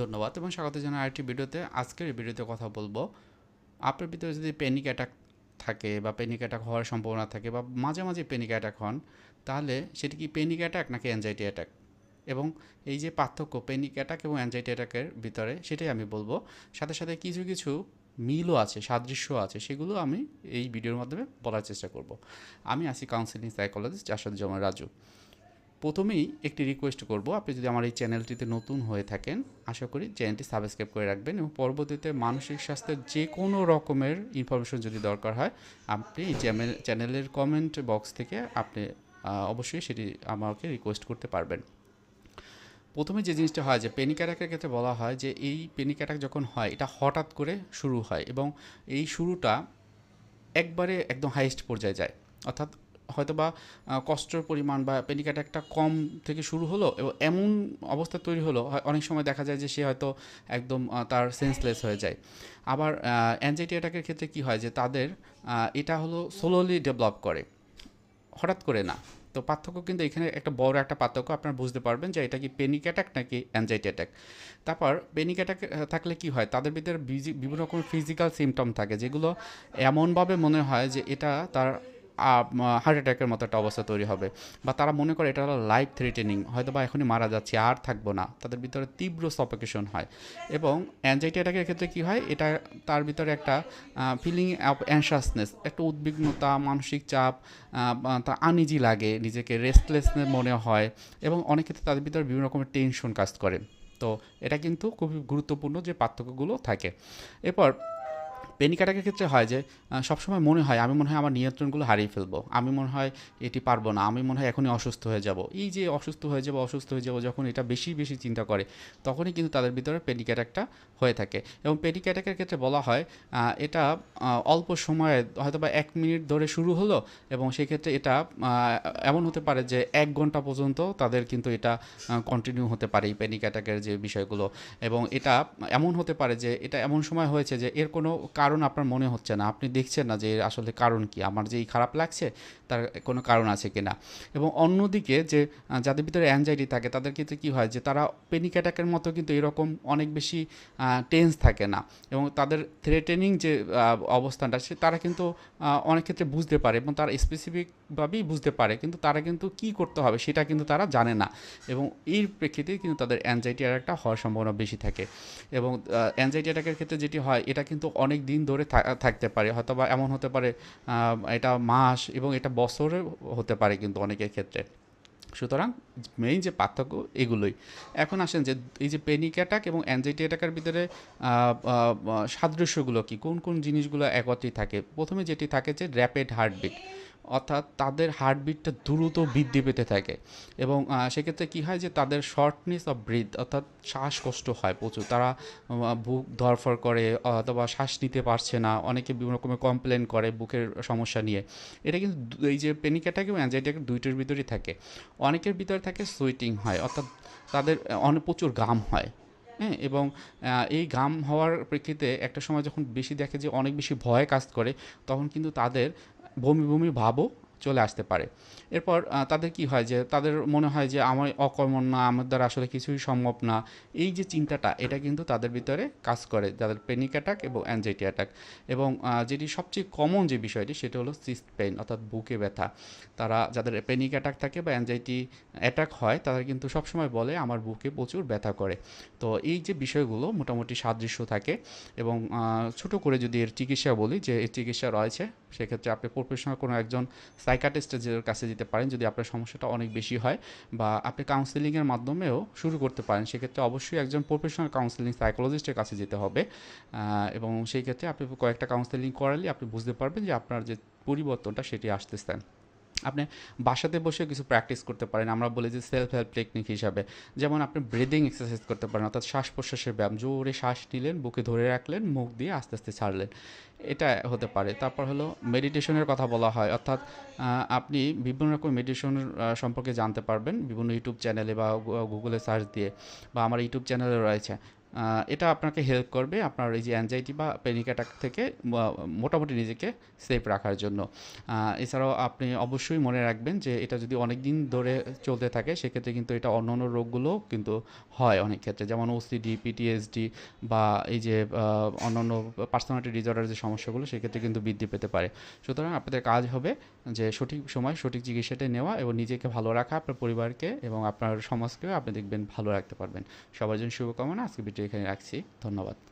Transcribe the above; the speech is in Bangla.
ধন্যবাদ এবং স্বাগত জানাই আরেকটি ভিডিওতে। আজকের ভিডিওতে কথা বলব, আপনার ভিতরে যদি প্যানিক অ্যাটাক থাকে বা প্যানিক অ্যাটাক হওয়ার সম্ভাবনা থাকে বা মাঝে মাঝে প্যানিক অ্যাটাক হন, তাহলে সেটি কি প্যানিক অ্যাটাক নাকি অ্যাংজাইটি অ্যাটাক এবং এই যে পার্থক্য প্যানিক অ্যাটাক এবং অ্যাংজাইটি অ্যাটাকের ভিতরে সেটাই আমি বলব। সাথে সাথে কিছু কিছু মিলও আছে, সাদৃশ্য আছে, সেগুলো আমি এই ভিডিওর মাধ্যমে বলার চেষ্টা করব। আমি আছি কাউন্সিলিং সাইকোলজিস্ট জাসাদুজ্জামান রাজু। প্রথমেই একটি রিকোয়েস্ট করব, আপনি যদি আমার এই চ্যানেলটিতে নতুন হয়ে থাকেন, আশা করি চ্যানেলটি সাবস্ক্রাইব করে রাখবেন এবং পরবর্তীতে মানসিক স্বাস্থ্যের যে কোনো রকমের ইনফরমেশন যদি দরকার হয়, আপনি এই চ্যানেল চ্যানেলের কমেন্ট বক্স থেকে আপনি অবশ্যই সেটি আমাকে রিকোয়েস্ট করতে পারবেন। প্রথমে যে জিনিসটা হয় যে পেনিক অ্যাটাকের ক্ষেত্রে বলা হয় যে, এই পেনিক অ্যাটাক যখন হয়, এটা হঠাৎ করে শুরু হয় এবং এই শুরুটা একবারে একদম হাইয়েস্ট পর্যায়ে যায়। অর্থাৎ হয়তোবা কষ্টের পরিমাণ বা প্যানিক অ্যাটাকটা কম থেকে শুরু হলো এবং এমন অবস্থা তৈরি হলো অনেক সময় দেখা যায় যে সে হয়তো একদম তার সেন্সলেস হয়ে যায়। আবার অ্যানজাইটি অ্যাটাকের ক্ষেত্রে কি হয় যে তাদের এটা হলো সোলোলি ডেভেলপ করে। হঠাৎ করে না। তো পার্থক্য কিন্তু এখানে একটা বড় একটা পার্থক্য, আপনারা বুঝতে পারবেন যে এটা কি পেনিক অ্যাটাক নাকি অ্যানজাইটি অ্যাটাক তারপর পেনিক অ্যাটাক থাকলে কি হয়? তাদের ভিতরে বিভিন্ন রকমের ফিজিক্যাল সিমটম থাকে, যেগুলো এমনভাবে মনে হয় যে এটা তার হার্ট অ্যাটাকের মতো একটা অবস্থা তৈরি হবে। বা তারা মনে করে এটা হলো লাইফ থ্রেটেনিং হয়তো বা এখনই মারা যাচ্ছে, আর থাকব না। তাদের ভিতরে তীব্র সফোকেশন হয়। এবং অ্যাংজাইটি অ্যাটাকের ক্ষেত্রে কি হয়? এটা তার ভিতরে একটা ফিলিং অফ অ্যানশাসনেস একটা উদ্বিগ্নতা, মানসিক চাপ তা আনইজি লাগে, নিজেকে রেস্টলেসনেস মনে হয়, এবং অনেক ক্ষেত্রে তাদের ভিতরে বিভিন্ন রকমের টেনশন কাজ করে। তো এটা কিন্তু খুবই গুরুত্বপূর্ণ যে পার্থক্যগুলো থাকে। এরপর পেনিক অ্যাটাকের ক্ষেত্রে হয় যে সবসময় মনে হয়, আমি মনে হয় আমার নিয়ন্ত্রণগুলো হারিয়ে ফেলব। আমি মনে হয় এটি পারব না। আমি মনে হয় এখনই অসুস্থ হয়ে যাব। এই যে অসুস্থ হয়ে যাব, অসুস্থ হয়ে যাব, যখন এটা বেশি বেশি চিন্তা করে, তখনই কিন্তু তাদের ভিতরে পেনিক অ্যাটাকটা হয়ে থাকে। এবং পেনিক অ্যাটাকের ক্ষেত্রে বলা হয় এটা অল্প সময়ে হয়তো বা এক মিনিট ধরে শুরু হলো এবং সেক্ষেত্রে এটা এমন হতে পারে যে এক ঘণ্টা পর্যন্ত তাদের কিন্তু এটা কন্টিনিউ হতে পারে এই প্যানিক অ্যাটাকের যে বিষয়গুলো। এবং এটা এমন হতে পারে যে, এটা এমন সময় হয়েছে যে, এর কোনো কারণ আপনার মনে হচ্ছে না। আপনি দেখছেন না যে আসলে কারণ কি, আমার যে এই খারাপ লাগছে তার কোনো কারণ আছে কি না এবং অন্যদিকে যে যাদের ভিতরে অ্যাংজাইটি থাকে, তাদের ক্ষেত্রে কী হয় যে, তারা পেনিক অ্যাটাকের মতো কিন্তু এরকম অনেক বেশি টেন্স থাকে না। এবং তাদের থ্রেটেনিং যে অবস্থানটা, সে তারা কিন্তু অনেক ক্ষেত্রে বুঝতে পারে এবং তারা স্পেসিফিকভাবেই বুঝতে পারে কিন্তু তারা কিন্তু কি করতে হবে সেটা কিন্তু তারা জানে না। এবং এর প্রেক্ষিতে কিন্তু তাদের অ্যাংজাইটি অ্যাটাকটা হওয়ার সম্ভাবনা বেশি থাকে। এবং অ্যাংজাইটি অ্যাটাকের ক্ষেত্রে যেটি হয়, এটা কিন্তু অনেক দিন ধরে থাকতে পারে। হয়তো বা এমন হতে পারে এটা মাস এবং এটা বছরে হতে পারে কিন্তু অনেকের ক্ষেত্রে। সুতরাং মেইন যে পার্থক্য এগুলোই। এখন আসেন যে, এই যে পেনিক অ্যাটাক এবং অ্যাংজাইটি অ্যাটাকের ভিতরে সাদৃশ্যগুলো কি? কোন কোন জিনিসগুলো একত্রই থাকে? প্রথমে যেটি থাকে যে র্যাপিড হার্টবিট অর্থাৎ তাদের হার্টবিটটা দ্রুত বৃদ্ধি পেতে থাকে। এবং সেক্ষেত্রে কী হয় যে তাদের শর্টনেস অফ ব্রিথ অর্থাৎ শ্বাসকষ্ট হয় প্রচুর। তারা বুক ধরফর করে অথবা শ্বাস নিতে পারছে না, অনেকে বিভিন্ন রকমের কমপ্লেন করে বুকের সমস্যা নিয়ে। এটা কিন্তু এই যে পেনিক অ্যাটাক এবং অ্যাংজাইটি দুইটার ভিতরেই থাকে। অনেকের ভিতরে থাকে সুইটিং হয়, অর্থাৎ তাদের অনেক প্রচুর গাম হয়। হ্যাঁ এবং এই গাম হওয়ার প্রেক্ষিতে একটা সময় যখন বেশি দেখে যে অনেক বেশি ভয় কাজ করে, তখন কিন্তু তাদের भूमि भूमि भावो চলে আসতে পারে। এরপর তাদের কি হয় যে, তাদের মনে হয় যে, আমার অকর্মণ না, আমার দ্বারা আসলে কিছুই সম্ভব না। এই যে চিন্তাটা, এটা কিন্তু তাদের ভিতরে কাজ করে, যাদের পেনিক অ্যাটাক এবং অ্যাংজাইটি অ্যাটাক এবং যেটি সবচেয়ে কমন যে বিষয়টি, সেটা হলো সিস্ট পেন অর্থাৎ বুকে ব্যথা। তারা, যাদের পেনিক অ্যাটাক থাকে বা অ্যাংজাইটি অ্যাটাক হয়, তারা কিন্তু সবসময় বলে, আমার বুকে প্রচুর ব্যথা করে। তো এই যে বিষয়গুলো মোটামুটি সাদৃশ্য থাকে এবং ছোট করে যদি এর চিকিৎসা বলি, যে এর চিকিৎসা রয়েছে, সেক্ষেত্রে আপনি প্রফেশনাল কোনো একজন সাইকাটিস্টের কাছে যেতে পারেন যদি আপনার সমস্যাটা অনেক বেশি হয় বা আপনি কাউন্সেলিংয়ের মাধ্যমেও শুরু করতে পারেন, সেক্ষেত্রে অবশ্যই একজন প্রফেশনাল কাউন্সিলিং সাইকোলজিস্টের কাছে যেতে হবে। এবং সেই ক্ষেত্রে আপনি কয়েকটা কাউন্সেলিং করালে আপনি বুঝতে পারবেন যে আপনার যে পরিবর্তনটা সেটি আসতে আসতেছেন আপনি বাসাতে বসে কিছু প্র্যাকটিস করতে পারেন। আমরা বলি যে সেলফ হেল্প টেকনিক হিসাবে। যেমন আপনি ব্রিদিং এক্সারসাইজ করতে পারেন, অর্থাৎ শ্বাস প্রশ্বাসের ব্যায়াম। জোরে শ্বাস নিলেন, বুকে ধরে রাখলেন, মুখ দিয়ে আস্তে আস্তে ছাড়লেন। এটা হতে পারে। তারপর হলো মেডিটেশনের কথা বলা হয়। অর্থাৎ আপনি বিভিন্ন রকম মেডিটেশন সম্পর্কে জানতে পারবেন। বিভিন্ন ইউটিউব চ্যানেলে বা গুগলে সার্চ দিয়ে বা আমার ইউটিউব চ্যানেলে রয়েছে। এটা আপনাকে হেল্প করবে আপনার এই যে অ্যাংজাইটি বা প্যানিক অ্যাটাক থেকে মোটামুটি নিজেকে সেফ রাখার জন্য। এছাড়াও আপনি অবশ্যই মনে রাখবেন যে এটা যদি অনেক দিন ধরে চলতে থাকে, সেক্ষেত্রে কিন্তু এটা অন্য অন্য রোগগুলো কিন্তু হয় অনেক ক্ষেত্রে। যেমন ওসিডি পিটিএসডি বা এই যে অন্যান্য পার্সোনালিটি ডিসঅর্ডার যে সমস্যাগুলো, সেক্ষেত্রে কিন্তু বৃদ্ধি পেতে পারে। সুতরাং আপনাদের কাজ হবে যে সঠিক সময় সঠিক চিকিৎসাটা নেওয়া এবং নিজেকে ভালো রাখা, আপনার পরিবারকে এবং আপনার সমাজকেও আপনি দেখবেন ভালো রাখতে পারবেন। সবার জন্য শুভকামনা। আজকে ভিডিও এখানে রাখছি। ধন্যবাদ।